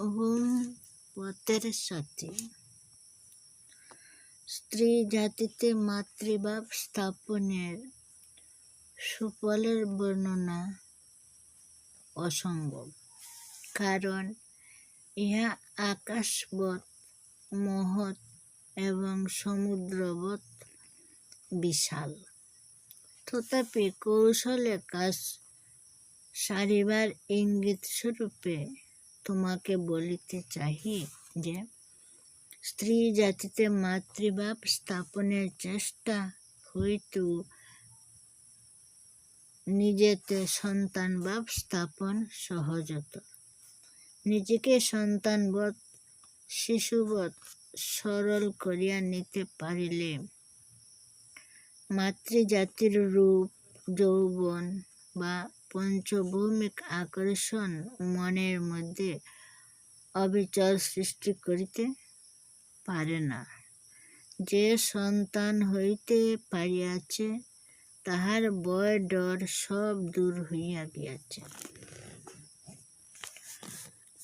ওম পথের সাথে। স্ত্রী জাতিতে মাতৃভাব স্থাপনের সুফলের বর্ণনা অসম্ভব। কারণ ইহা আকাশবৎ মহৎ এবং সমুদ্রবৎ বিশাল। তথাপি কৌশলে কাজ সারিবার ইঙ্গিত স্বরূপে তোমাকে বলিতে চাহি যে, স্ত্রী জাতিতে মাতৃভাব স্থাপনের চেষ্টা হইতু, নিজেতে সন্তানভাব স্থাপন সহজত। নিজেকে সন্তানবৎ, শিশুবৎ, সরল করিয়া নিতে পারিলে মাতৃজাতির রূপ, যৌবন বা পঞ্চভৌমিক আকর্ষণ মনের মধ্যে অবিচল সৃষ্টি করিতে পারে না। যে সন্তান হইতে পারিয়াছে, তাহার বয় ডর সব দূর হইয়া গিয়াছে।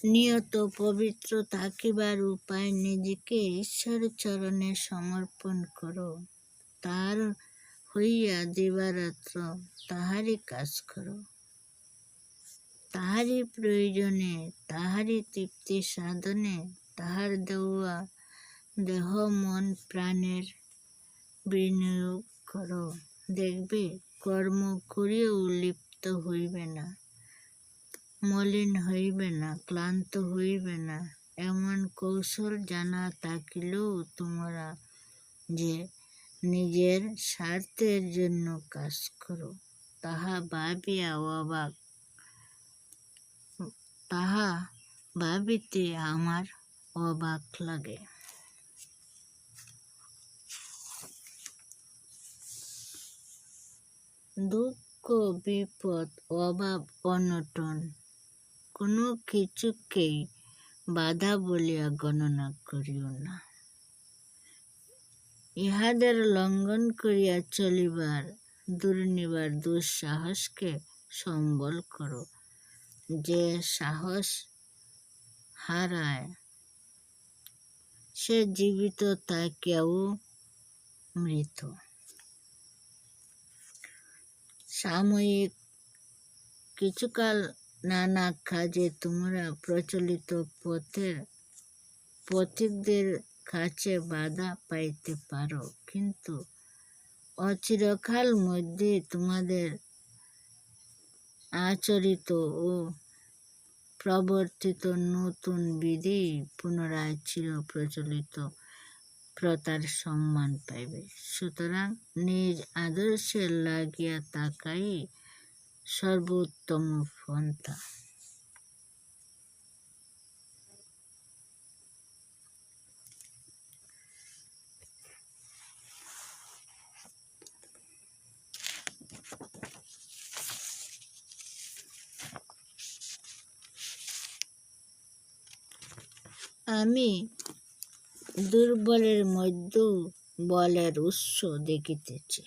নিয়ত পবিত্র থাকিবার উপায় নিজেকে ঈশ্বর চরণে সমর্পণ করো। তার হইয়া দিবারাত্র তাহারই কাজ করো। তাহারই প্রয়োজনে, তাহারই তৃপ্তি সাধনে, তাহার দেওয়া দেহ, মন, প্রাণের বিনিয়োগ করো। দেখবে, কর্ম করিয়েও লিপ্ত হইবে না, মলিন হইবে না, ক্লান্ত হইবে না। এমন কৌশল জানা থাকিলেও তোমরা যে নিজের স্বার্থের জন্য কাজ করো। তাহা ভাবিয়া অবাক। তাহা ভাবিতে আমার অবাক লাগে। দুঃখ, বিপদ, অভাব, অনটন, কোনো কিছুকেই বাধা বলিয়া গণনা করিও না। ইহাদের লঙ্ঘন করিয়া চলিবার দুর্নিবার দুঃসাহসকে সম্বল করো। যে সাহস হারায়, সে জীবিত, তা কেউ মৃত। সাময়িক কিছুকাল নানা কাজে তোমরা প্রচলিত পথের পথিকদের কাছে বাধা পাইতে পারো। কিন্তু অচিরকাল মধ্যে তোমাদের আচরিত ও প্রবর্তিত নতুন বিধি পুনরায় চির প্রচলিত প্রতার সম্মান পাইবে। সুতরাং নিজ আদর্শে লাগিয়া তাকাই সর্বোত্তম পন্থা। আমি দুর্বলের মধ্যেও বলের উৎস দেখিতেছি।